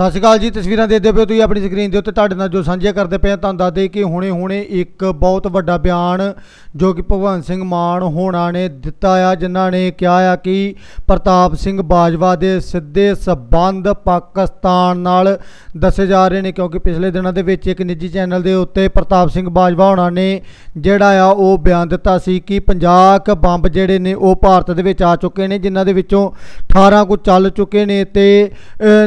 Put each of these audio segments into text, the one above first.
ਸਤਿ ਸ਼੍ਰੀ ਅਕਾਲ ਜੀ, ਤਸਵੀਰਾਂ ਦੇਖਦੇ ਪਏ ਹੋ ਤੁਸੀਂ ਆਪਣੀ ਸਕਰੀਨ ਦੇ ਉੱਤੇ। ਤੁਹਾਡੇ ਨਾਲ ਜੋ ਸਾਂਝੇ ਕਰਦੇ ਪਏ ਹਾਂ, ਤੁਹਾਨੂੰ ਦੱਸਦੇ ਕਿ ਹੁਣੇ-ਹੁਣੇ ਇੱਕ ਬਹੁਤ ਵੱਡਾ ਬਿਆਨ ਜੋ ਕਿ ਭਗਵੰਤ ਸਿੰਘ ਮਾਨ ਹੋਣਾ ਨੇ ਦਿੱਤਾ ਆ, ਜਿਨ੍ਹਾਂ ਨੇ ਕਿਹਾ ਆ ਕਿ ਪ੍ਰਤਾਪ ਸਿੰਘ ਬਾਜਵਾ ਦੇ ਸਿੱਧੇ ਸਬੰਧ ਪਾਕਿਸਤਾਨ ਨਾਲ ਦੱਸੇ ਜਾ ਰਹੇ ਨੇ, ਕਿਉਂਕਿ ਪਿਛਲੇ ਦਿਨਾਂ ਦੇ ਵਿੱਚ ਇੱਕ ਨਿੱਜੀ ਚੈਨਲ ਦੇ ਉੱਤੇ ਪ੍ਰਤਾਪ ਸਿੰਘ ਬਾਜਵਾ ਹੋਣਾ ਨੇ ਜਿਹੜਾ ਆ, ਉਹ ਬਿਆਨ ਦਿੱਤਾ ਸੀ ਕਿ 50 ਕੁ ਬੰਬ ਜਿਹੜੇ ਨੇ, ਉਹ ਭਾਰਤ ਦੇ ਵਿੱਚ ਆ ਚੁੱਕੇ ਨੇ, ਜਿਨ੍ਹਾਂ ਦੇ ਵਿੱਚੋਂ 18 ਕੁ ਚੱਲ ਚੁੱਕੇ ਨੇ ਤੇ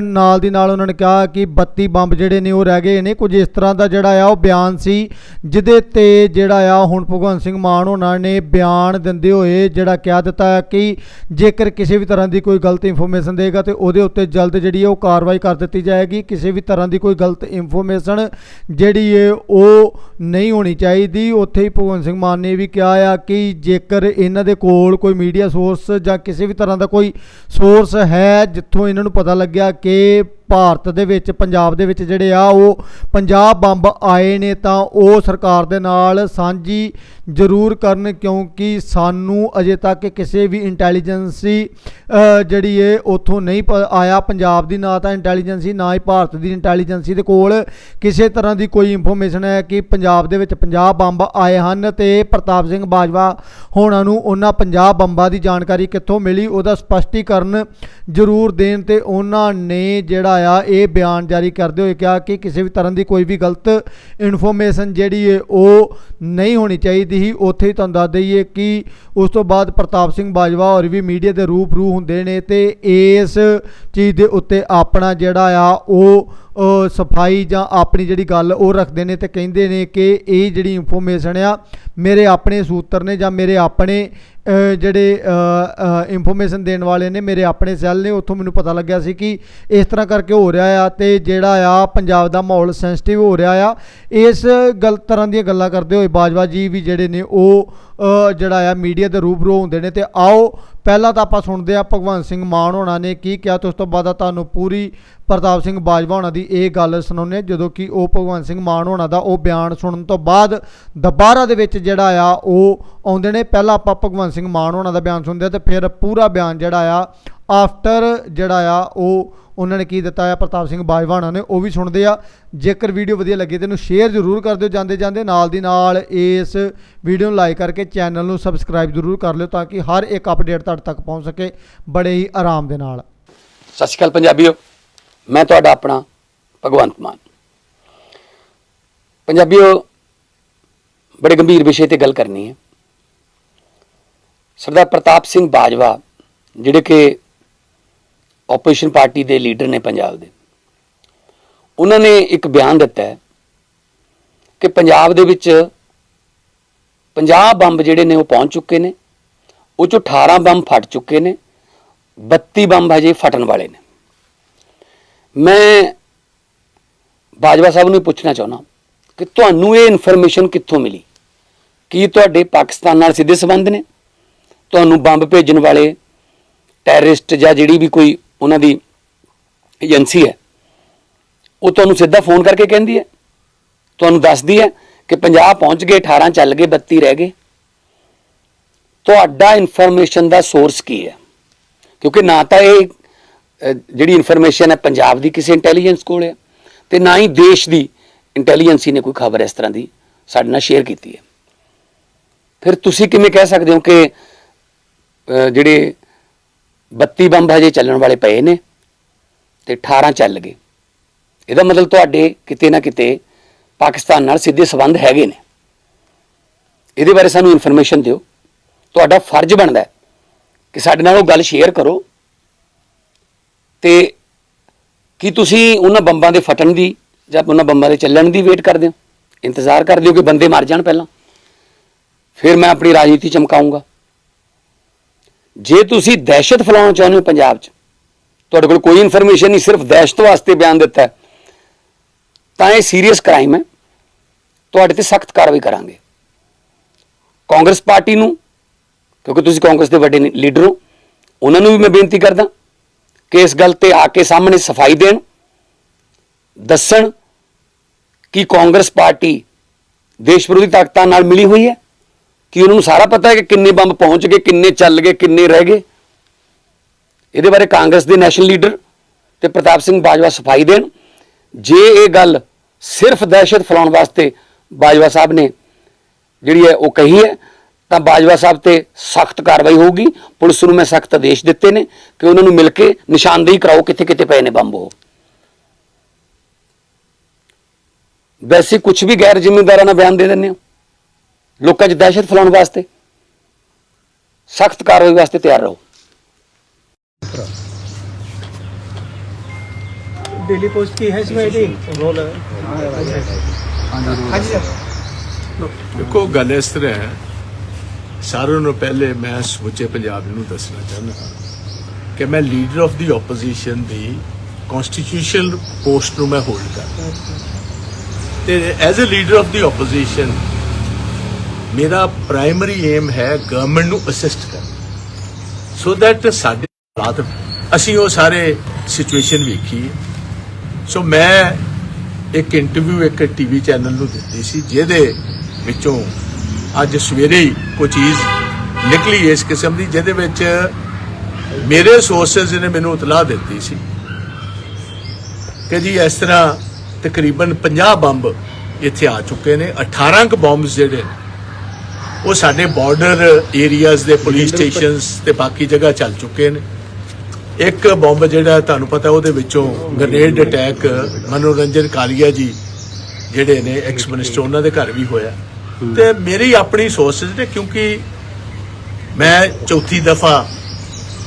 ਨਾਲ ਦੀ ਨਾਲ ਉਹਨਾਂ ਨੇ ਕਿਹਾ ਕਿ 32 ਬੰਬ ਜਿਹੜੇ ਨੇ ਉਹ ਰਹਿ ਗਏ ਨੇ। ਕੁਝ ਇਸ ਤਰ੍ਹਾਂ ਦਾ ਜਿਹੜਾ ਆ, ਉਹ ਬਿਆਨ ਸੀ, ਜਿਹਦੇ ਤੇ ਜਿਹੜਾ ਆ, ਹੁਣ ਭਗਵੰਤ ਸਿੰਘ ਮਾਨ ਉਹਨਾਂ ਨੇ ਬਿਆਨ ਦਿੰਦੇ ਹੋਏ ਜਿਹੜਾ ਕਹਿ ਦਿੱਤਾ ਹੈ ਕਿ ਜੇਕਰ ਕਿਸੇ ਵੀ ਤਰ੍ਹਾਂ ਦੀ ਕੋਈ ਗਲਤ ਇਨਫੋਰਮੇਸ਼ਨ ਦੇਗਾ ਤੇ ਉਹਦੇ ਉੱਤੇ ਜਲਦ ਜਿਹੜੀ ਹੈ ਉਹ ਕਾਰਵਾਈ ਕਰ ਦਿੱਤੀ ਜਾਏਗੀ। ਕਿਸੇ ਵੀ ਤਰ੍ਹਾਂ ਦੀ ਕੋਈ ਗਲਤ ਇਨਫੋਰਮੇਸ਼ਨ ਜਿਹੜੀ ਹੈ ਉਹ ਨਹੀਂ ਹੋਣੀ ਚਾਹੀਦੀ। ਉੱਥੇ ਹੀ ਭਗਵੰਤ ਸਿੰਘ ਮਾਨ ਨੇ ਵੀ ਕਿਹਾ ਆ ਕਿ ਜੇਕਰ ਇਹਨਾਂ ਦੇ ਕੋਲ ਕੋਈ ਮੀਡੀਆ ਸੋਰਸ ਜਾਂ ਕਿਸੇ ਵੀ ਤਰ੍ਹਾਂ ਦਾ ਕੋਈ ਸੋਰਸ ਹੈ, ਜਿੱਥੋਂ ਇਹਨਾਂ ਨੂੰ ਪਤਾ ਲੱਗਿਆ ਕਿ ਭਾਰਤ ਦੇ ਵਿੱਚ, ਪੰਜਾਬ ਦੇ ਵਿੱਚ ਜਿਹੜੇ ਆ, ਉਹ 50 ਬੰਬ ਆਏ ਨੇ ਤਾਂ ਉਹ ਸਰਕਾਰ ਦੇ ਨਾਲ ਸਾਂਝੀ ਜ਼ਰੂਰ ਕਰਨ ਕਿਉਂਕਿ ਸਾਨੂੰ ਅਜੇ ਤੱਕ ਕਿਸੇ ਵੀ ਇੰਟੈਲੀਜੈਂਸੀ ਜਿਹੜੀ ਏ, ਉਥੋਂ ਨਹੀਂ ਪ- ਆਇਆ ਪੰਜਾਬ ਦੀ, ਨਾ ਤਾਂ ਇੰਟੈਲੀਜੈਂਸੀ ਨਾ ਹੀ ਭਾਰਤ ਦੀ ਇੰਟੈਲੀਜੈਂਸੀ ਦੇ ਕੋਲ। ਕਿਸੇ ਤਰ੍ਹਾਂ ਦੀ ਕੋਈ ਇਨਫੋਰਮੇਸ਼ਨ ਹੈ ਕਿ ਪੰਜਾਬ ਦੇ ਵਿੱਚ 50 ਬੰਬ ਆਏ ਹਨ ਤੇ ਪ੍ਰਤਾਪ ਸਿੰਘ ਬਾਜਵਾ ਹੋਣਾ ਨੂੰ ਉਹਨਾਂ 50 ਬੰਬਾਂ ਦੀ ਜਾਣਕਾਰੀ ਕਿੱਥੋਂ ਮਿਲੀ, ਉਹਦਾ ਸਪਸ਼ਟੀਕਰਨ ਜ਼ਰੂਰ ਦੇਣ ਤੇ ਉਹਨਾਂ ਨੇ ਜਿਹੜਾ ਆ ਇਹ ਬਿਆਨ ਜਾਰੀ ਕਰਦੇ ਹੋਏ ਕਿਹਾ ਕਿ ਕਿਸੇ ਵੀ ਤਰ੍ਹਾਂ ਦੀ ਕੋਈ ਵੀ ਗਲਤ ਇਨਫੋਰਮੇਸ਼ਨ ਜਿਹੜੀ ਹੈ ਉਹ ਨਹੀਂ ਹੋਣੀ ਚਾਹੀਦੀ। ਸੀ ਉੱਥੇ ਹੀ ਤੁਹਾਨੂੰ ਦੱਸ ਦਈਏ ਕਿ ਉਸ ਤੋਂ ਬਾਅਦ ਪ੍ਰਤਾਪ ਸਿੰਘ ਬਾਜਵਾ ਹੋਰ ਵੀ ਮੀਡੀਆ ਦੇ ਰੂਪ ਰੂ ਹੁੰਦੇ ਨੇ ਤੇ ਇਸ ਚੀਜ਼ ਦੇ ਉੱਤੇ ਆਪਣਾ ਜਿਹੜਾ ਆ, ਉਹ ਸਫ਼ਾਈ ਜਾਂ ਆਪਣੀ ਜਿਹੜੀ ਗੱਲ ਉਹ ਰੱਖਦੇ ਨੇ ਤੇ ਕਹਿੰਦੇ ਨੇ ਕਿ ਇਹ ਜਿਹੜੀ ਇਨਫੋਰਮੇਸ਼ਨ ਆ, ਮੇਰੇ ਆਪਣੇ ਸੂਤਰ ਨੇ ਜਾਂ ਮੇਰੇ ਆਪਣੇ ਜਿਹੜੇ ਇਨਫੋਰਮੇਸ਼ਨ ਦੇਣ ਵਾਲੇ ਨੇ, ਮੇਰੇ ਆਪਣੇ ਸੈੱਲ ਨੇ, ਉੱਥੋਂ ਮੈਨੂੰ ਪਤਾ ਲੱਗਿਆ ਸੀ ਕਿ ਇਸ ਤਰ੍ਹਾਂ ਕਰਕੇ ਹੋ ਰਿਹਾ ਆ ਤੇ ਜਿਹੜਾ ਆ ਪੰਜਾਬ ਦਾ ਮਾਹੌਲ ਸੈਂਸਿਟਿਵ ਹੋ ਰਿਹਾ ਆ। ਇਸ ਗਲ ਤਰ੍ਹਾਂ ਦੀਆਂ ਗੱਲਾਂ ਕਰਦੇ ਹੋਏ ਬਾਜਵਾ ਜੀ ਵੀ ਜਿਹੜੇ ਨੇ ਉਹ ਜਿਹੜਾ ਆ, ਮੀਡੀਆ ਦੇ ਰੂਬਰੂ ਹੁੰਦੇ ਨੇ। ਤੇ ਆਓ, ਪਹਿਲਾਂ ਤਾਂ ਆਪਾਂ ਸੁਣਦੇ ਆ ਭਗਵੰਤ ਸਿੰਘ ਮਾਨ ਹੋਣਾ ਨੇ ਕੀ ਕਿਹਾ ਤੇ ਉਸ ਤੋਂ ਬਾਅਦ ਤੁਹਾਨੂੰ ਪੂਰੀ ਪ੍ਰਤਾਪ ਸਿੰਘ ਬਾਜਵਾ ਹੋਣਾ ਦੀ ਇਹ ਗੱਲ ਸੁਣਾਉਂਦੇ ਹਾਂ। ਜਦੋਂ ਕਿ ਉਹ ਭਗਵੰਤ ਸਿੰਘ ਮਾਨ ਹੋਣਾ ਦਾ ਉਹ ਬਿਆਨ ਸੁਣਨ ਤੋਂ ਬਾਅਦ ਦੁਬਾਰਾ ਦੇ ਵਿੱਚ ਜਿਹੜਾ ਆ, ਉਹ ਆਉਂਦੇ ਨੇ। ਪਹਿਲਾਂ ਆਪਾਂ ਭਗਵੰਤ ਸਿੰਘ ਮਾਨ ਹੋਣਾ ਦਾ ਬਿਆਨ ਸੁਣਦੇ ਆ ਤੇ ਫਿਰ ਪੂਰਾ ਬਿਆਨ ਜਿਹੜਾ ਆ ਆਫਟਰ ਜਿਹੜਾ ਆ, ਉਹ ਉਹਨਾਂ ਨੇ ਕੀ ਦਿੱਤਾ ਆ, ਪ੍ਰਤਾਪ ਸਿੰਘ ਬਾਜਵਾ ਹੋਣਾ ਨੇ, ਉਹ ਵੀ ਸੁਣਦੇ ਆ। ਜੇਕਰ ਵੀਡੀਓ ਵਧੀਆ ਲੱਗੇ ਤੇ ਇਹਨੂੰ ਸ਼ੇਅਰ ਜ਼ਰੂਰ ਕਰ ਦਿਓ। ਜਾਂਦੇ ਜਾਂਦੇ ਨਾਲ ਦੀ ਨਾਲ ਇਸ ਵੀਡੀਓ ਨੂੰ ਲਾਈਕ ਕਰਕੇ ਚੈਨਲ ਨੂੰ ਸਬਸਕ੍ਰਾਈਬ ਜ਼ਰੂਰ ਕਰ ਲਿਓ ਤਾਂ ਕਿ ਹਰ ਇੱਕ ਅਪਡੇਟ ਤੁਹਾਡੇ ਤੱਕ ਪਹੁੰਚ ਸਕੇ ਬੜੇ ਹੀ ਆਰਾਮ ਦੇ ਨਾਲ। ਸਤਿ ਸ਼੍ਰੀ ਅਕਾਲ ਪੰਜਾਬੀਓ। ਮੈਂ ਤੁਹਾਡਾ ਆਪਣਾ ਭਗਵੰਤ ਮਾਨ ਪੰਜਾਬੀਓ, ਬੜੇ ਗੰਭੀਰ ਵਿਸ਼ੇ ਤੇ ਗੱਲ ਕਰਨੀ ਹੈ। ਸਰਦਾਰ ਪ੍ਰਤਾਪ ਸਿੰਘ ਬਾਜਵਾ, ਜਿਹੜੇ ਕਿ ਆਪੋਜੀਸ਼ਨ ਪਾਰਟੀ ਦੇ ਲੀਡਰ ਨੇ ਪੰਜਾਬ ਦੇ। ਉਹਨਾਂ ਨੇ ਇੱਕ ਬਿਆਨ ਦਿੱਤਾ ਹੈ ਕਿ ਪੰਜਾਬ ਦੇ ਵਿੱਚ 50 ਬੰਬ ਜਿਹੜੇ ਨੇ ਉਹ ਪਹੁੰਚ ਚੁੱਕੇ ਨੇ, ਉਹ ਚੋਂ 18 ਬੰਬ ਫਟ ਚੁੱਕੇ ਨੇ 32 ਬੰਬ ਹਜੇ ਫਟਣ ਵਾਲੇ ਨੇ। ਮੈਂ ਬਾਜਵਾ ਸਾਹਿਬ ਨੂੰ ਪੁੱਛਣਾ ਚਾਹੁੰਦਾ ਕਿ ਤੁਹਾਨੂੰ ਇਹ ਇਨਫੋਰਮੇਸ਼ਨ ਕਿੱਥੋਂ ਮਿਲੀ? ਕੀ ਤੁਹਾਡੇ ਪਾਕਿਸਤਾਨ ਨਾਲ ਸਿੱਧੇ ਸੰਬੰਧ ਨੇ? ਤੁਹਾਨੂੰ ਬੰਬ ਭੇਜਣ ਵਾਲੇ ਟੈਰਰਿਸਟ ਜਾਂ ਜਿਹੜੀ ਵੀ ਕੋਈ ਉਹਨਾਂ ਦੀ ਏਜੰਸੀ ਹੈ। ਉਹ ਤੁਹਾਨੂੰ ਸਿੱਧਾ ਫੋਨ ਕਰਕੇ ਕਹਿੰਦੀ ਹੈ। ਤੁਹਾਨੂੰ ਦੱਸਦੀ ਹੈ ਕਿ 50 ਪਹੁੰਚ ਗਏ 18 ਚੱਲ ਗਏ 32 ਰਹਿ ਗਏ। ਤੁਹਾਡਾ ਇਨਫੋਰਮੇਸ਼ਨ ਦਾ ਸੋਰਸ ਕੀ ਹੈ? ਕਿਉਂਕਿ ਨਾ ਤਾਂ ਇਹ ਜਿਹੜੀ ਇਨਫੋਰਮੇਸ਼ਨ ਹੈ ਪੰਜਾਬ ਦੀ ਕਿਸੇ ਇੰਟੈਲੀਜੈਂਸ ਕੋਲ ਹੈ ਤੇ ਨਾ ਹੀ ਦੇਸ਼ ਦੀ ਇੰਟੈਲੀਜੈਂਸੀ ਨੇ ਕੋਈ ਖਬਰ ਇਸ ਤਰ੍ਹਾਂ ਦੀ ਸਾਡੇ ਨਾਲ ਸ਼ੇਅਰ ਕੀਤੀ ਹੈ। ਫਿਰ ਤੁਸੀਂ ਕਿਵੇਂ ਕਹਿ ਸਕਦੇ ਹੋ ਕਿ ਜਿਹੜੇ 32 ਬੰਬ ਹਜੇ ਚੱਲਣ ਵਾਲੇ ਪਏ ਨੇ ਤੇ 18 ਚੱਲ ਗਏ। ਇਹਦਾ ਮਤਲਬ ਤੁਹਾਡੇ ਕਿਤੇ ਨਾ ਕਿਤੇ ਪਾਕਿਸਤਾਨ ਨਾਲ ਸਿੱਧੇ ਸਬੰਧ ਹੈਗੇ ਨੇ। ਇਹਦੇ ਬਾਰੇ ਸਾਨੂੰ ਇਨਫੋਰਮੇਸ਼ਨ ਦਿਓ। ਤੁਹਾਡਾ ਫਰਜ਼ ਬਣਦਾ ਕਿ ਸਾਡੇ ਨਾਲ ਉਹ ਗੱਲ ਸ਼ੇਅਰ ਕਰੋ। ਤੇ ਕੀ ਤੁਸੀਂ ਉਹਨਾਂ ਬੰਬਾਂ ਦੇ ਫਟਣ ਦੀ ਜਾਂ ਉਹਨਾਂ ਬੰਬਾਂ ਦੇ ਚੱਲਣ ਦੀ ਵੇਟ ਕਰਦੇ ਹੋ? ਇੰਤਜ਼ਾਰ ਕਰਦੇ ਹੋ ਕਿ ਬੰਦੇ ਮਰ ਜਾਣ ਪਹਿਲਾਂ? ਫਿਰ ਮੈਂ ਆਪਣੀ ਰਾਜਨੀਤੀ ਚਮਕਾਉਂਗਾ। ਜੇ ਤੁਸੀਂ ਦਹਿਸ਼ਤ ਫੈਲਾਉਣਾ ਚਾਹੁੰਦੇ ਹੋ ਪੰਜਾਬ 'ਚ, ਤੁਹਾਡੇ ਕੋਲ ਕੋਈ ਇਨਫੋਰਮੇਸ਼ਨ ਨਹੀਂ, ਸਿਰਫ ਦਹਿਸ਼ਤ ਵਾਸਤੇ ਬਿਆਨ ਦਿੱਤਾ ਤਾਂ ਇਹ ਸੀਰੀਅਸ ਕ੍ਰਾਈਮ ਹੈ। ਤੁਹਾਡੇ ਤੇ ਸਖਤ ਕਾਰਵਾਈ ਕਰਾਂਗੇ। ਕਾਂਗਰਸ ਪਾਰਟੀ ਨੂੰ, ਕਿਉਂਕਿ ਤੁਸੀਂ ਕਾਂਗਰਸ ਦੇ ਵੱਡੇ ਲੀਡਰ ਹੋ, ਉਹਨਾਂ ਨੂੰ ਵੀ ਮੈਂ ਬੇਨਤੀ ਕਰਦਾ ਕਿ ਇਸ ਗੱਲ ਤੇ ਆ ਕੇ ਸਾਹਮਣੇ ਸਫ਼ਾਈ ਦੇਣ, ਦੱਸਣ ਕਿ ਕਾਂਗਰਸ ਪਾਰਟੀ ਦੇਸ਼ ਵਿਰੋਧੀ ਤਾਕਤਾਂ ਨਾਲ ਮਿਲੀ ਹੋਈ ਹੈ। ਕਿ ਉਹਨਾਂ ਨੂੰ ਸਾਰਾ ਪਤਾ ਹੈ ਕਿ ਕਿੰਨੇ ਬੰਬ ਪਹੁੰਚ ਗਏ, ਕਿੰਨੇ ਚੱਲ ਗਏ, ਕਿੰਨੇ ਰਹਿ ਗਏ। ਇਹਦੇ ਬਾਰੇ ਕਾਂਗਰਸ ਦੇ ਨੈਸ਼ਨਲ ਲੀਡਰ ਤੇ ਪ੍ਰਤਾਪ ਸਿੰਘ ਬਾਜਵਾ ਸਫ਼ਾਈ ਦੇਣ। ਜੇ ਇਹ ਗੱਲ ਸਿਰਫ ਦਹਿਸ਼ਤ ਫੈਲਾਉਣ ਵਾਸਤੇ ਬਾਜਵਾ ਸਾਹਿਬ ਨੇ ਜਿਹੜੀ ਹੈ ਉਹ ਕਹੀ ਹੈ, ਤਾਂ ਬਾਜਵਾ ਸਾਹਿਬ ਤੇ ਸਖਤ ਕਾਰਵਾਈ ਹੋਊਗੀ। ਪੁਲਿਸ ਨੂੰ ਮੈਂ ਸਖਤ ਆਦੇਸ਼ ਦਿੱਤੇ ਨੇ ਕਿ ਉਹਨਾਂ ਨੂੰ ਮਿਲ ਕੇ ਨਿਸ਼ਾਨਦੇਹੀ ਕਰਾਓ ਕਿੱਥੇ ਕਿੱਥੇ ਪਏ ਨੇ ਬੰਬ ਉਹ। ਵੈਸੇ ਕੁਝ ਵੀ ਗੈਰ ਜ਼ਿੰਮੇਦਾਰਾਂ ਨਾਲ ਬਿਆਨ ਦੇ ਦਿੰਦੇ ਹੋ? ਲੋਕਾਂ 'ਚ ਦਹਿਸ਼ਤ ਫੈਲਾਉਣ ਵਾਸਤੇ ਸਖਤ ਕਾਰਵਾਈ ਵਾਸਤੇ ਤਿਆਰ ਰਹੋ डेली पोस्ट की है इसमें आईडी रोल है हाँ जी सर ਦੇਖੋ ਗੱਲ ਇਸ ਤਰ੍ਹਾਂ ਹੈ ਸਾਰਿਆਂ ਨੂੰ ਪਹਿਲੇ ਮੈਂ ਸਮੁੱਚੇ ਪੰਜਾਬ ਨੂੰ ਦੱਸਣਾ ਚਾਹੁੰਦਾ ਹਾਂ ਕਿ ਮੈਂ ਲੀਡਰ ਆਫ ਦੀ ਆਪੋਜੀਸ਼ਨ ਦੀ ਕਨਸਟੀਟਿਊਸ਼ਨਲ ਪੋਸਟ ਨੂੰ ਮੈਂ ਹੋਲਡ ਕਰਦਾ ਤੇ as a leader of the opposition ਮੇਰਾ ਪ੍ਰਾਇਮਰੀ ਏਮ ਹੈ ਗਵਰਨਮੈਂਟ ਨੂੰ ਅਸਿਸਟ ਕਰਨਾ। ਸੋ ਦੈਟ ਸਾਡੇ ਹਾਲਾਤ ਅਸੀਂ ਉਹ ਸਾਰੇ ਸਿਚੁਏਸ਼ਨ ਵੇਖੀ ਸੋ ਮੈਂ ਇੱਕ ਇੰਟਰਵਿਊ ਇੱਕ ਟੀਵੀ ਚੈਨਲ ਨੂੰ ਦਿੱਤੀ ਸੀ ਜਿਹਦੇ ਵਿੱਚੋਂ ਅੱਜ ਸਵੇਰੇ ਹੀ ਕੋਈ ਚੀਜ਼ ਨਿਕਲੀ ਇਸ ਕਿਸਮ ਦੀ ਜਿਹਦੇ ਵਿੱਚ ਮੇਰੇ ਸੋਰਸਸ ਨੇ ਮੈਨੂੰ ਇਤਲਾਹ ਦਿੱਤੀ ਸੀ ਕਿ ਜੀ ਇਸ ਤਰ੍ਹਾਂ ਤਕਰੀਬਨ 50 ਬੰਬ ਇੱਥੇ ਆ ਚੁੱਕੇ ਨੇ 18 ਕ ਬੰਬਸ ਜਿਹੜੇ ਨੇ, ਉਹ ਸਾਡੇ ਬਾਰਡਰ ਏਰੀਆਜ਼ ਦੇ ਪੁਲਿਸ ਸਟੇਸ਼ਨਸ ਤੇ ਬਾਕੀ ਜਗ੍ਹਾ ਚੱਲ ਚੁੱਕੇ ਨੇ। ਇੱਕ ਬੰਬ ਜਿਹੜਾ ਤੁਹਾਨੂੰ ਪਤਾ ਉਹਦੇ ਵਿੱਚੋਂ ਗ੍ਰੇਨੇਡ ਅਟੈਕ ਮਨੋਰੰਜਨ ਕਾਲੀਆ ਜੀ ਜਿਹੜੇ ਨੇ ਐਕਸ ਮਿਨਿਸਟਰ ਉਹਨਾਂ ਦੇ ਘਰ ਵੀ ਹੋਇਆ। ਤੇ ਮੇਰੀ ਆਪਣੀ ਸੋਰਸਸ ਨੇ ਕਿਉਂਕਿ ਮੈਂ ਚੌਥੀ ਦਫਾ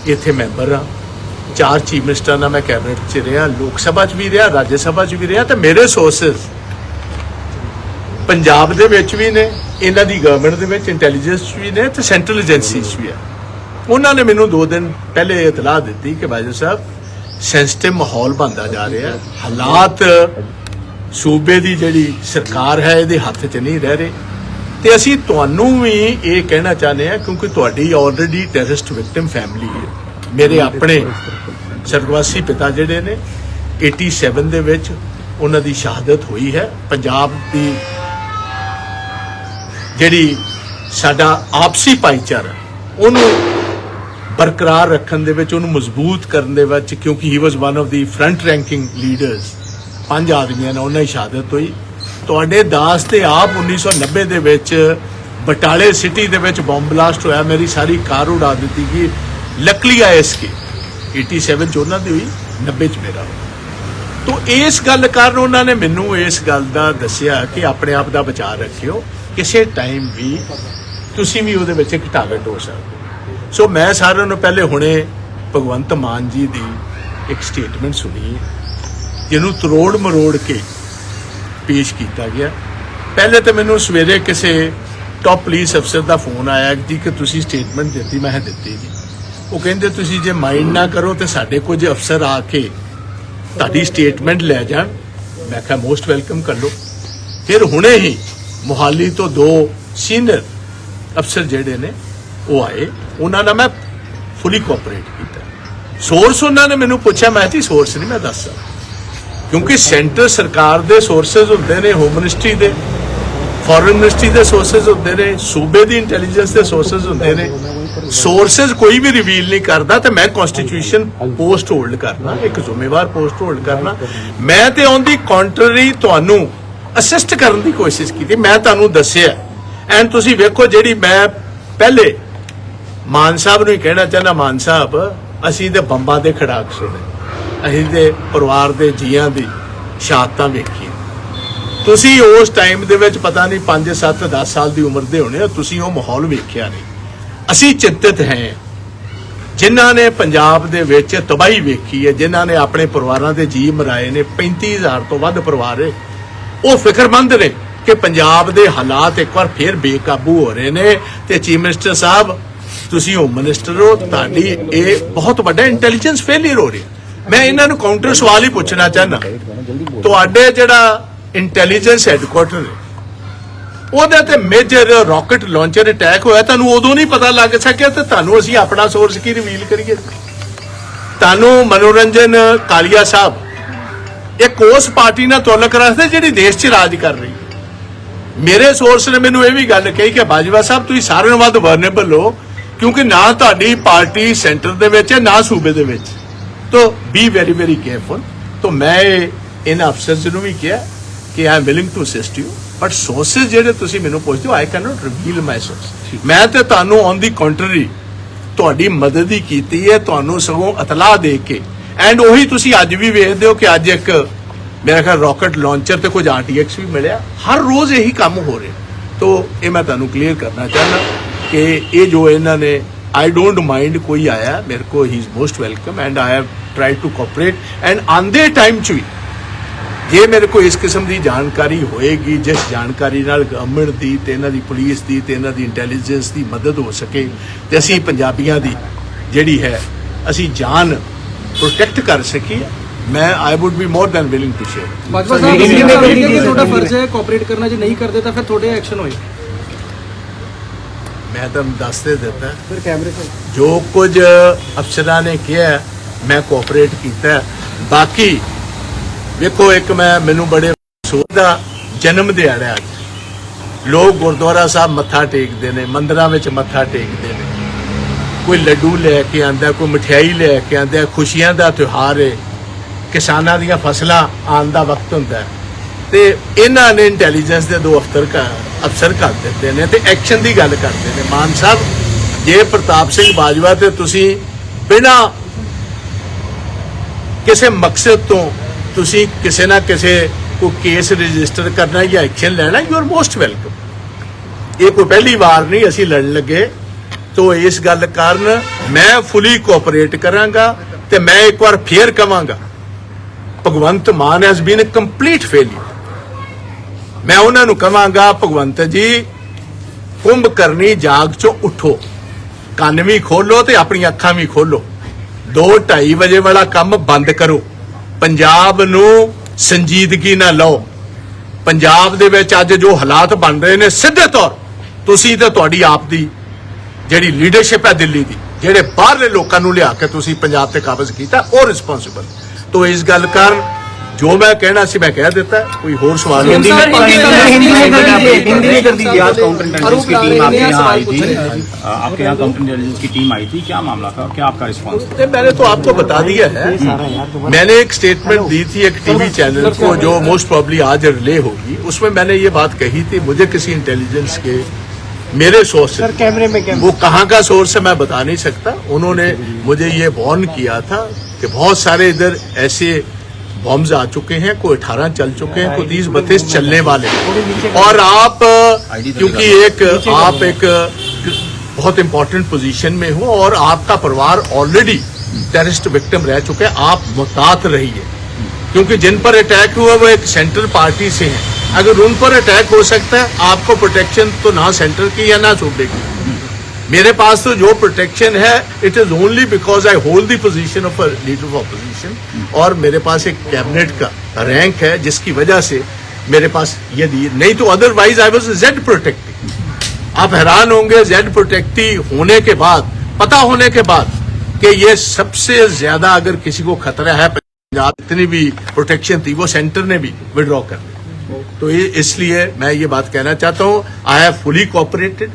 ਇੱਥੇ ਮੈਂਬਰ ਹਾਂ। ਚਾਰ ਚੀਫ ਮਿਨਿਸਟਰਾਂ ਨਾਲ ਮੈਂ ਕੈਬਨਿਟ 'ਚ ਰਿਹਾ ਲੋਕ ਸਭਾ 'ਚ ਵੀ ਰਿਹਾ ਰਾਜ ਸਭਾ 'ਚ ਵੀ ਰਿਹਾ ਤੇ ਮੇਰੇ ਸੋਰਸਸ ਪੰਜਾਬ ਦੇ ਵਿੱਚ ਵੀ ਨੇ। ਇਹਨਾਂ ਦੀ ਗਵਰਨਮੈਂਟ ਦੇ ਵਿੱਚ ਇੰਟੈਲੀਜੈਂਸ ਵੀ ਨੇ ਤੇ ਸੈਂਟਰਲ ਏਜੰਸੀਜ਼ 'ਚ ਵੀ ਆ। ਉਹਨਾਂ ਨੇ ਮੈਨੂੰ 2 ਦਿਨ ਪਹਿਲੇ ਇਤਲਾਹ ਦਿੱਤੀ ਕਿ ਬਾਜੂ ਸਾਹਿਬ ਸੈਂਸਿਟਿਵ ਮਾਹੌਲ ਬਣਦਾ ਜਾ ਰਿਹਾ ਹਾਲਾਤ ਸੂਬੇ ਦੀ ਜਿਹੜੀ ਸਰਕਾਰ ਹੈ, ਇਹਦੇ ਹੱਥ 'ਚ ਨਹੀਂ ਰਹਿ ਰਹੇ। ਤੇ ਅਸੀਂ ਤੁਹਾਨੂੰ ਵੀ ਇਹ ਕਹਿਣਾ ਚਾਹੁੰਦੇ ਹਾਂ, ਕਿਉਂਕਿ ਤੁਹਾਡੀ ਆਲਰੇਡੀ ਟੈਰਰਿਸਟ ਵਿਕਟਿਮ ਫੈਮਿਲੀ ਹੈ। ਮੇਰੇ ਆਪਣੇ ਸਰਗਵਾਸੀ ਪਿਤਾ ਜਿਹੜੇ ਨੇ 87 ਦੇ ਵਿੱਚ ਉਹਨਾਂ ਦੀ ਸ਼ਹਾਦਤ ਹੋਈ ਹੈ। ਪੰਜਾਬ ਦੀ ਜਿਹੜੀ ਸਾਡਾ ਆਪਸੀ ਭਾਈਚਾਰਾ, ਉਹਨੂੰ ਬਰਕਰਾਰ ਰੱਖਣ ਦੇ ਵਿੱਚ, ਉਹਨੂੰ ਮਜ਼ਬੂਤ ਕਰਨ ਦੇ ਵਿੱਚ, ਕਿਉਂਕਿ he was one of the front ranking leaders ਪੰਜ ਆਦਮੀਆਂ ਨਾਲ ਉਹਨਾਂ ਦੀ ਸ਼ਹਾਦਤ ਹੋਈ। ਤੁਹਾਡੇ ਦਾਸ ਤੇ ਆਪ 1990 ਦੇ ਵਿੱਚ ਬਟਾਲੇ ਸਿਟੀ ਦੇ ਵਿੱਚ ਬੰਬ ਬਲਾਸਟ ਹੋਇਆ, ਮੇਰੀ ਸਾਰੀ ਕਾਰ ਉਡਾ ਦਿੱਤੀ ਗਈ। ਲੱਕਲੀ ਆਈਐਸਕੇ 87 ਚ ਉਹਨਾਂ ਦੀ ਹੋਈ 90 ਚ ਮੇਰਾ ਹੋਇਆ। ਤੋ ਇਸ ਗੱਲ ਕਾਰਨ ਉਹਨਾਂ ਨੇ ਮੈਨੂੰ ਇਸ ਗੱਲ ਦਾ ਦੱਸਿਆ ਕਿ ਆਪਣੇ ਆਪ ਦਾ ਬਚਾਅ ਰੱਖਿਓ। ਕਿਸੇ ਟਾਈਮ ਵੀ ਤੁਸੀਂ ਵੀ ਉਹਦੇ ਵਿੱਚ ਇੱਕ ਟਾਰਗੇਟ ਹੋ ਸਕਦੇ ਸੋ ਮੈਂ ਸਾਰਿਆਂ ਨੂੰ ਪਹਿਲੇ ਹੁਣੇ ਭਗਵੰਤ ਮਾਨ ਜੀ ਦੀ ਇੱਕ ਸਟੇਟਮੈਂਟ ਸੁਣੀ ਜਿਹਨੂੰ ਤਰੋੜ ਮਰੋੜ ਕੇ ਪੇਸ਼ ਕੀਤਾ ਗਿਆ। ਪਹਿਲੇ ਤਾਂ ਮੈਨੂੰ ਸਵੇਰੇ ਕਿਸੇ ਟਾਪ ਪੁਲਿਸ ਅਫਸਰ ਦਾ ਫੋਨ ਆਇਆ ਜੀ ਕਿ ਤੁਸੀਂ ਸਟੇਟਮੈਂਟ ਦਿੱਤੀ, ਮੈਂ ਦਿੱਤੀ ਜੀ ਉਹ ਕਹਿੰਦੇ, ਤੁਸੀਂ ਜੇ ਮਾਈਂਡ ਨਾ ਕਰੋ ਤੇ ਸਾਡੇ ਕੁਝ ਅਫਸਰ ਆ ਕੇ ਤੁਹਾਡੀ ਸਟੇਟਮੈਂਟ ਲੈ ਜਾਣ। ਮੈਂ ਕਿਹਾ ਮੋਸਟ ਵੈਲਕਮ ਕਰ ਲਓ। ਫਿਰ ਹੁਣੇ ਹੀ ਮੁਹਾਲੀ ਤੋਂ ਦੋ ਸੀਨੀਅਰ ਅਫਸਰ ਜਿਹੜੇ ਨੇ, ਉਹ ਆਏ। ਉਹਨਾਂ ਨਾਲ ਮੈਂ ਫੁੱਲੀ ਕੋਆਪਰੇਟ ਕੀਤਾ। ਸੋਰਸ ਉਹਨਾਂ ਨੇ ਮੈਨੂੰ ਪੁੱਛਿਆ, ਮੈਂ ਜੀ ਸੋਰਸ ਨਹੀਂ, ਮੈਂ ਦੱਸ ਸਕਦਾ। ਕਿਉਂਕਿ ਸੈਂਟਰ ਸਰਕਾਰ ਦੇ ਸੋਰਸਸ ਹੁੰਦੇ ਨੇ ਹੋਮ ਮਿਨਿਸਟਰੀ ਦੇ ਫੋਰਨ ਮਿਨਿਸਟਰੀ ਦੇ ਸੋਰਸਸ ਹੁੰਦੇ ਨੇ, ਸੂਬੇ ਦੀ ਇੰਟੈਲੀਜੈਂਸ ਦੇ ਸੋਰਸਸ ਹੁੰਦੇ ਨੇ। ਸੋਰਸਸ ਕੋਈ ਵੀ ਰਿਵੀਲ ਨਹੀਂ ਕਰਦਾ ਤੇ ਮੈਂ ਕਨਸਟੀਟਿਊਸ਼ਨ ਪੋਸਟ ਹੋਲਡ ਕਰਨਾ, ਇੱਕ ਜ਼ਿੰਮੇਵਾਰ ਪੋਸਟ ਹੋਲਡ ਕਰਨਾ। ਮੈਂ ਤੇ ਔਨ ਦੀ ਕੰਟਰਰੀ ਤੁਹਾਨੂੰ ਅਸਿਸਟ ਕਰਨ ਦੀ ਕੋਸ਼ਿਸ਼ ਕੀਤੀ। ਮੈਂ ਤੁਹਾਨੂੰ ਦੱਸਿਆ। ਐਂਡ ਤੁਸੀਂ ਵੇਖੋ ਜਿਹੜੀ ਮੈਂ ਪਹਿਲੇ ਮਾਨ ਸਾਹਿਬ ਨੂੰ ਹੀ ਕਹਿਣਾ ਚਾਹੁੰਦਾ ਮਾਨ ਸਾਹਿਬ ਅਸੀਂ ਤੇ ਬੰਬਾਂ ਦੇ ਖੜਾਕ ਸੁਣੇ। ਅਸੀਂ ਤੇ ਪਰਿਵਾਰ ਦੇ ਜੀਆਂ ਦੀ ਸ਼ਹਾਦਤਾਂ ਵੇਖੀਆਂ ਤੁਸੀਂ ਉਸ ਟਾਈਮ ਦੇ ਵਿੱਚ ਪਤਾ ਨਹੀਂ 5 7 10 ਸਾਲ ਦੀ ਉਮਰ ਦੇ ਹੋਣੇ ਹੋ, ਤੁਸੀਂ ਉਹ ਮਾਹੌਲ ਵੇਖਿਆ ਨਹੀਂ। ਅਸੀਂ ਚਿੰਤਤ ਹਾਂ। ਜਿਨ੍ਹਾਂ ਨੇ ਪੰਜਾਬ ਦੇ ਵਿੱਚ ਤਬਾਹੀ ਵੇਖੀ ਹੈ ਜਿਨ੍ਹਾਂ ਨੇ ਆਪਣੇ ਪਰਿਵਾਰਾਂ ਦੇ ਜੀ ਮਰਾਏ ਨੇ 35000 ਤੋਂ ਵੱਧ ਪਰਿਵਾਰ ਉਹ ਫਿਕਰਮੰਦ ਨੇ ਕਿ ਪੰਜਾਬ ਦੇ ਹਾਲਾਤ ਇੱਕ ਵਾਰ ਫੇਰ ਬੇਕਾਬੂ ਹੋ ਰਹੇ ਨੇ ਤੇ ਚੀਫ ਮਿਨਿਸਟਰ ਸਾਹਿਬ, ਤੁਸੀਂ ਹੋਮ ਮਿਨਿਸਟਰ ਹੋ, ਤੁਹਾਡੀ ਇਹ ਬਹੁਤ ਵੱਡਾ ਇੰਟੈਲੀਜੈਂਸ ਫੇਲਿਅਰ ਹੋ ਰਿਹਾ ਮੈਂ ਇਹਨਾਂ ਨੂੰ ਕਾਊਂਟਰ ਸਵਾਲ ਹੀ ਪੁੱਛਣਾ ਚਾਹੁੰਦਾ। ਤੁਹਾਡੇ ਜਿਹੜਾ ਇੰਟੈਲੀਜੈਂਸ ਹੈਡਕੁਆਟਰ ਹੈ, ਉਹਦੇ ਤੇ ਮੇਜਰ ਰਾਕਟ ਲਾਂਚਰ ਅਟੈਕ ਹੋਇਆ, ਤੁਹਾਨੂੰ ਉਦੋਂ ਨਹੀਂ ਪਤਾ ਲੱਗ ਸਕਿਆ ਤੇ ਤੁਹਾਨੂੰ ਅਸੀਂ ਆਪਣਾ ਸੋਰਸ ਕੀ ਰਿਵੀਲ ਕਰੀਏ? ਤੁਹਾਨੂੰ ਮਨੋਰੰਜਨ, ਕਾਲੀਆ ਸਾਹਿਬ ਇੱਕ ਉਸ ਪਾਰਟੀ ਨਾਲ ਤੁਲਕ ਰੱਖਦੇ ਜਿਹੜੀ ਦੇਸ਼ 'ਚ ਰਾਜ ਕਰ ਰਹੀ ਮੇਰੇ ਸੋਰਸ ਨੇ ਮੈਨੂੰ ਇਹ ਵੀ ਗੱਲ ਕਹੀ ਕਿ ਬਾਜਵਾ ਸਾਹਿਬ ਤੁਸੀਂ ਸਾਰਿਆਂ ਨਾਲੋਂ ਵੱਧ ਵਰਨੇਬਲ ਹੋ ਕਿਉਂਕਿ ਨਾ ਤੁਹਾਡੀ ਪਾਰਟੀ ਸੈਂਟਰ ਦੇ ਵਿੱਚ ਹੈ ਨਾ ਸੂਬੇ ਦੇ ਵਿੱਚ। ਤੋ ਬੀ ਵੈਰੀ ਵੈਰੀ ਕੇਅਰਫੁਲ ਤੋ ਮੈਂ ਇਹ ਇਹਨਾਂ ਅਫਸਰਸ ਨੂੰ ਵੀ ਕਿਹਾ ਕਿ I am willing to assist you but sources ਜਿਹੜੇ ਤੁਸੀਂ ਮੈਨੂੰ ਪੁੱਛਦੇ ਹੋ I can not reveal my source ਮੈਂ ਤੇ ਤੁਹਾਨੂੰ ਔਨ ਦੀ ਕੰਟਰੀ ਤੁਹਾਡੀ ਮਦਦ ਹੀ ਕੀਤੀ ਹੈ ਤੁਹਾਨੂੰ ਸਗੋਂ ਇਤਲਾਹ ਦੇ ਕੇ ਐਂਡ ਉਹੀ ਤੁਸੀਂ ਅੱਜ ਵੀ ਵੇਖਦੇ ਹੋ ਕਿ ਅੱਜ ਇੱਕ ਮੇਰਾ ਖਿਆਲ ਰਾਕਟ ਲਾਂਚਰ ਤੇ ਕੁਝ ਆਰਟੀਐਕਸ ਵੀ ਮਿਲਿਆ। ਹਰ ਰੋਜ਼ ਇਹੀ ਕੰਮ ਹੋ ਰਿਹਾ। ਤੋ ਇਹ ਮੈਂ ਤੁਹਾਨੂੰ ਕਲੀਅਰ ਕਰਨਾ ਚਾਹੁੰਦਾ ਕਿ ਇਹ ਜੋ ਇਹਨਾਂ ਨੇ ਆਈ ਡੋਂਟ ਮਾਈਂਡ ਕੋਈ ਆਇਆ, ਮੇਰੇ ਕੋ he is most welcome and I have tried to cooperate and ਆਂਦੇ ਟਾਈਮ ਚ ਵੀ ਜੇ ਮੇਰੇ ਕੋਲ ਇਸ ਕਿਸਮ ਦੀ ਜਾਣਕਾਰੀ ਹੋਏਗੀ, ਜਿਸ ਜਾਣਕਾਰੀ ਨਾਲ ਗਵਰਨਮੈਂਟ ਦੀ ਤੇ ਇਹਨਾਂ ਦੀ ਪੁਲਿਸ ਦੀ ਤੇ ਇਹਨਾਂ ਦੀ ਇੰਟੈਲੀਜੈਂਸ ਦੀ ਮਦਦ ਹੋ ਸਕੇ ਤੇ ਅਸੀਂ ਪੰਜਾਬੀਆਂ ਦੀ ਜਿਹੜੀ ਹੈ, ਅਸੀਂ ਜਾਨ ਪ੍ਰੋਟੈਕਟ ਕਰ ਸਕੀਏ ਮੈਂ I would be more than willing to share Bajwa Sahib ਤੁਸੀਂ ਇਹ ਕਹਿੰਦੇ ਕਿ ਤੁਹਾਡਾ ਫਰਜ਼ ਹੈ ਕੋਆਪਰੇਟ ਕਰਨਾ ਜੇ ਨਹੀਂ ਕਰਦੇ ਤਾਂ ਫਿਰ ਤੁਹਾਡੇ ਐਕਸ਼ਨ ਹੋਏ। ਮੈਂ ਤੁਹਾਨੂੰ ਦੱਸ ਦੇ ਦਿੱਤਾ। ਫਿਰ ਕੈਮਰੇ ਤੇ। ਜੋ ਕੁਝ ਅਫਸਰਾਂ ਨੇ ਕਿਹਾ ਮੈਂ ਕੋਆਪਰੇਟ ਕੀਤਾ ਬਾਕੀ ਵੇਖੋ ਇੱਕ ਮੈਂ ਮੈਨੂੰ ਬੜੇ ਦਾ ਜਨਮ ਦਿਹਾੜਾ ਅੱਜ। ਲੋਕ ਗੁਰਦੁਆਰਾ ਸਾਹਿਬ ਮੱਥਾ ਟੇਕਦੇ ਨੇ ਮੰਦਰਾਂ ਵਿੱਚ ਮੱਥਾ ਟੇਕਦੇ ਨੇ। ਕੋਈ ਲੱਡੂ ਲੈ ਕੇ ਆਂਦਾ, ਕੋਈ ਮਠਿਆਈ ਲੈ ਕੇ ਆਂਦਾ, ਖੁਸ਼ੀਆਂ ਦਾ ਤਿਉਹਾਰ ਹੈ ਕਿਸਾਨਾਂ ਦੀਆਂ ਫਸਲਾਂ ਆਉਣ ਦਾ ਵਕਤ ਹੁੰਦਾ ਹੈ। ਤੇ ਇਹਨਾਂ ਨੇ ਇੰਟੈਲੀਜੈਂਸ ਦੇ ਦੋ ਅਫਸਰ ਅਫਸਰ ਕਰ ਦਿੱਤੇ ਨੇ ਤੇ ਐਕਸ਼ਨ ਦੀ ਗੱਲ ਕਰਦੇ ਨੇ। ਮਾਨ ਸਾਹਿਬ, ਜੇ ਪ੍ਰਤਾਪ ਸਿੰਘ ਬਾਜਵਾ ਤੇ ਤੁਸੀਂ ਬਿਨਾਂ ਕਿਸੇ ਮਕਸਦ ਤੋਂ ਤੁਸੀਂ ਕਿਸੇ ਨਾ ਕਿਸੇ ਕੋ ਕੇਸ ਰਜਿਸਟਰ ਕਰਨਾ ਜਾਂ ਐਕਸ਼ਨ ਲੈਣਾ ਯੂ ਆਰ ਮੋਸਟ ਵੈਲਕਮ ਇਹ ਕੋਈ ਪਹਿਲੀ ਵਾਰ ਨਹੀਂ, ਅਸੀਂ ਲੜਨ ਲੱਗੇ। ਤੋ ਇਸ ਗੱਲ ਕਾਰਨ ਮੈਂ ਫੁੱਲੀ ਕੋਆਪਰੇਟ ਕਰਾਂਗਾ ਤੇ ਮੈਂ ਇੱਕ ਵਾਰ ਫੇਰ ਕਵਾਂਗਾ, Bhagwant Mann has been a complete failure ਮੈਂ ਉਹਨਾਂ ਨੂੰ ਕਵਾਂਗਾ, ਭਗਵੰਤ ਜੀ, ਕੁੰਭ ਕਰਨੀ ਜਾਗ ਚੋਂ ਉਠੋ, ਕੰਨ ਵੀ ਖੋਲੋ ਤੇ ਆਪਣੀਆਂ ਅੱਖਾਂ ਵੀ ਖੋਲੋ। 2:30 ਵਜੇ ਵਾਲਾ ਕੰਮ ਬੰਦ ਕਰੋ। ਪੰਜਾਬ ਨੂੰ ਸੰਜੀਦਗੀ ਨਾ ਲਓ। ਪੰਜਾਬ ਦੇ ਵਿੱਚ ਅੱਜ ਜੋ ਹਾਲਾਤ ਬਣ ਰਹੇ ਨੇ, ਸਿੱਧੇ ਤੌਰ, ਤੁਸੀਂ ਤੇ ਤੁਹਾਡੀ ਆਪ ਦੀ ਜਿਹੜੀ ਲੀਡਰਸ਼ਿਪ ਹੈ ਦਿੱਲੀ ਦੀ ਜਿਹੜੇ ਬਾਹਰਲੇ ਲੋਕਾਂ ਨੂੰ ਲਿਆ ਕੇ ਤੁਸੀਂ ਪੰਜਾਬ ਤੇ ਕਾਬਜ਼ ਕੀਤਾ ਉਹ ਰਿਸਪੌਂਸਿਬਲ ਤੋਂ ਇਸ ਗੱਲ ਕਾਰਨ ਜੋ ਮੈਂ ਕਹਿਣਾ ਸੀ ਮੈਂ ਕਹਿ ਦਿੱਤਾ ਕੋਈ ਹੋਰ ਸਵਾਲ हिंदी ਨਹੀਂ में- हिंदी में- हिंदी में कर दीजिए, हिंदी में कर दीजिए आज आरोप काउंटर इंटेलिजेंस की लगा टीम रहे आपके हैं, यहाँ सवाल आई पूछ थी रहे हैं। अ, आपके यहाँ काउंटर इंटेलिजेंस की टीम आई थी क्या मामला था क्या आपका रिस्पॉन्स था ये मैंने तो आपको बता दिया है मैंने एक स्टेटमेंट दी थी एक टीवी चैनल को जो मोस्ट प्रॉब्ली आज रिले होगी उसमें मैंने ये बात कही थी मुझे किसी इंटेलिजेंस के मेरे सोर्स सर कैमरे में कैमरे। वो कहाँ का सोर्स है मैं बता नहीं सकता। उन्होंने मुझे ये वॉर्न किया था कि बहुत सारे इधर ऐसे बॉम्ब्स आ चुके हैं कोई अठारह चल चुके हैं कोई तीस बत्तीस चलने वाले हैं। और आप क्योंकि एक आप एक बहुत इंपॉर्टेंट पोजीशन में हो और आपका परिवार ऑलरेडी टेररिस्ट विक्टिम रह चुके हैं आप मुहतात रहिए। क्योंकि जिन पर अटैक हुआ वो एक सेंट्रल पार्टी से हैं। अगर उन पर अटैक हो सकता है, आपको प्रोटेक्शन तो ना सेंटर की या ना सूबे की। मेरे पास तो जो प्रोटेक्शन है it is only because I hold the position of leader of opposition और मेरे पास एक कैबिनेट का रैंक है, जिसकी वजह से मेरे पास यदि, नहीं तो otherwise I was Z protective आप हैरान होंगे जेड प्रोटेक्टी होने के बाद, पता होने के बाद कि ये सबसे ज़्यादा अगर किसी को खतरा है, पंजाब इतनी भी प्रोटेक्शन थी, वो सेंटर ने भी विड्रॉ कर ली तो इसलिए मैं ये बात कहना चाहता हूँ I have fully cooperated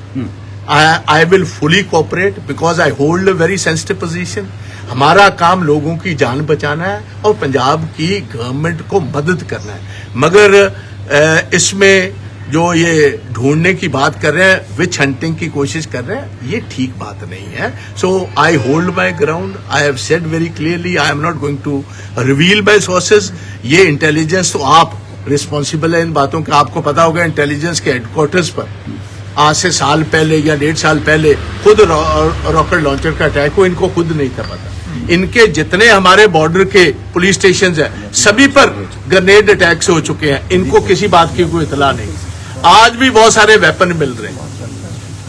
I will fully cooperate because I hold a very sensitive position हमारा काम लोगों की जान बचाना है और पंजाब की गवर्नमेंट को मदद करना है। मगर इसमें जो ये ढूँढने की बात कर रहे हैं विच हंटिंग की कोशिश कर रहे हैं ये ठीक बात नहीं है। So I hold my ground I have said very clearly I am not going to reveal my sources ये इंटेलिजेंस तो आप रिस्पॉन्सिबल है इन बातों का। आपको पता होगा इंटेलिजेंस के हेडक्वार्टर्स पर आज से साल पहले या डेढ़ साल पहले खुद रॉ- रॉकेट लॉन्चर का अटैक हो इनको खुद नहीं था पता। इनके जितने हमारे बॉर्डर के पुलिस स्टेशन है, सभी पर ग्रेनेड अटैक्स हो चुके हैं। इनको किसी बात की कोई इतला नहीं। आज भी बहुत सारे वेपन मिल रहे हैं।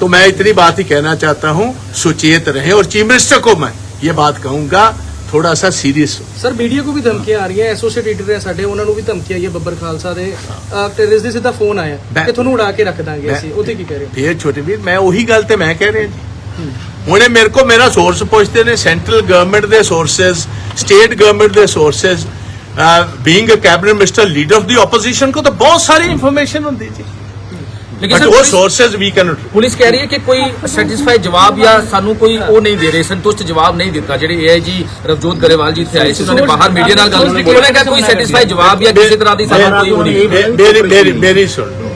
तो मैं इतनी बात ही कहना चाहता हूँ, सुचेत रहे और चीफ मिनिस्टर को मैं ये बात कहूँगा थोड़ा सा सीरियस हो ਸਰ ਮੀਡੀਆ ਕੋ ਵੀ ਧਮਕੀਆਂ ਆ ਰਹੀਆਂ ਐਸੋਸੀਏਟ ਐਡੀਟਰ ਹੈ ਸਾਡੇ ਉਹਨਾਂ ਨੂੰ ਵੀ ਧਮਕੀ ਆਈ ਹੈ ਬੱਬਰ ਖਾਲਸਾ ਦੇ ਟੈਰਰਿਸਟ ਦੇ ਸਿੱਧਾ ਫੋਨ ਆਇਆ ਮੈਂ- ਕਿ ਤੁਹਾਨੂੰ ਉਡਾ ਕੇ ਰੱਖ ਦਾਂਗੇ ਮੈਂ- ਅਸੀਂ ਉਹਦੇ ਕੀ ਕਹਿ ਰਹੇ ਹੋ ਫੇਰ ਛੋਟੇ ਵੀਰ ਮੈਂ ਉਹੀ ਗੱਲ ਤੇ ਮੈਂ ਕਹਿ ਰਿਹਾ ਜੀ ਹੁਣੇ ਮੇਰੇ ਕੋ ਮੇਰਾ ਸੋਰਸ ਪੁੱਛਦੇ ਨੇ ਸੈਂਟਰਲ ਗਵਰਨਮੈਂਟ ਦੇ ਸੋਰਸਸ ਸਟੇਟ ਗਵਰਨਮੈਂਟ ਦੇ sources being a cabinet minister leader of the opposition ਕੋ ਤਾਂ ਬਹੁਤ ਸਾਰੀ ਇਨਫੋਰਮੇਸ਼ਨ ਹੁੰਦੀ ਜੀ ਲੇਕਿਨ ਸਰ ਉਹ ਸੋਰਸਸ ਵੀ ਕੈਨ ਪੁਲਿਸ ਕਹਿ ਰਹੀ ਹੈ ਕਿ ਕੋਈ ਸੈਟੀਸਫਾਈ ਜਵਾਬ ਜਾਂ ਸਾਨੂੰ ਕੋਈ ਉਹ ਨਹੀਂ ਦੇ ਰਹੇ ਸੰਤੁਸ਼ਟ ਜਵਾਬ ਨਹੀਂ ਦਿੱਤਾ। ਜਿਹੜੇ ਏਆਈਜੀ ਰਵਜੋਤ ਗਰੇਵਾਲ ਜੀ ਇੱਥੇ ਆਏ ਸੀ ਉਹਨਾਂ ਨੇ ਬਾਹਰ ਮੀਡੀਆ ਨਾਲ ਗੱਲ ਕੀਤੀ। ਉਹਨਾਂ ਨੇ ਕਿਹਾ ਕੋਈ ਸੈਟੀਸਫਾਈ ਜਵਾਬ ਜਾਂ ਕਿਸੇ ਤਰ੍ਹਾਂ ਦੀ ਸਾਨੂੰ ਕੋਈ ਉਹ ਨਹੀਂ। ਮੇ- ਮੇਰੀ ਮੇਰੀ ਮੇਰੀ ਸੁਣ ਲਓ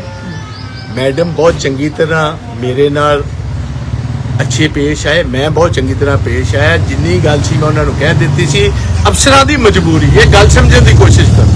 ਮੈਡਮ ਬਹੁਤ ਚੰਗੀ ਤਰ੍ਹਾਂ ਮੇਰੇ ਨਾਲ ਅੱਛੇ ਪੇਸ਼ ਆਏ ਮੈਂ ਬਹੁਤ ਚੰਗੀ ਤਰ੍ਹਾਂ ਪੇਸ਼ ਆਇਆ। ਜਿੰਨੀ ਗੱਲ ਸੀ ਮੈਂ ਉਹਨਾਂ ਨੂੰ ਕਹਿ ਦਿੱਤੀ ਸੀ। ਅਫਸਰਾਂ ਦੀ ਮਜਬੂਰੀ ਇਹ ਗੱਲ ਸਮਝਣ ਦੀ ਕੋਸ਼ਿਸ਼ ਕਰੋ।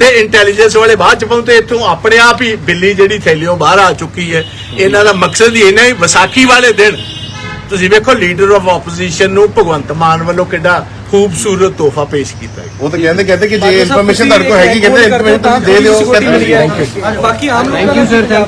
ਤੇ ਇੰਟੈਲੀਜੈਂਸ ਵਾਲੇ ਬਾਅਦ ਚ ਪਹੁੰਚੇ ਇੱਥੋਂ ਆਪਣੇ ਆਪ ਹੀ ਬਿੱਲੀ ਜਿਹੜੀ ਥੈਲਿਓ ਬਾਹਰ ਆ ਚੁੱਕੀ ਹੈ। ਇਹਨਾਂ ਦਾ ਮਕਸਦ ਹੀ ਇਹਨਾਂ ਹੀ ਵਿਸਾਖੀ ਵਾਲੇ ਦਿਨ। ਤੁਸੀਂ ਵੇਖੋ ਲੀਡਰ ਆਫ ਆਪੋਜੀਸ਼ਨ ਨੂੰ ਭਗਵੰਤ ਮਾਨ ਵੱਲੋਂ ਕਿੱਡਾ ਖੂਬਸੂਰਤ ਤੋਹਫਾ ਪੇਸ਼ ਕੀਤਾ ਉਹ ਤਾਂ ਕਹਿੰਦੇ ਕਹਿੰਦੇ ਕਿ ਜੇ ਇਨਫੋਰਮੇਸ਼ਨ ਤੁਹਾਡੇ ਕੋਲ ਹੈਗੀ ਕਹਿੰਦੇ ਇਨਫੋਰਮੇਸ਼ਨ ਤੁਸੀਂ ਦੇ ਦਿਓ ਕਹਿੰਦੇ ਬਾਕੀ ਆਮ ਲੋਕਾਂ ਦਾ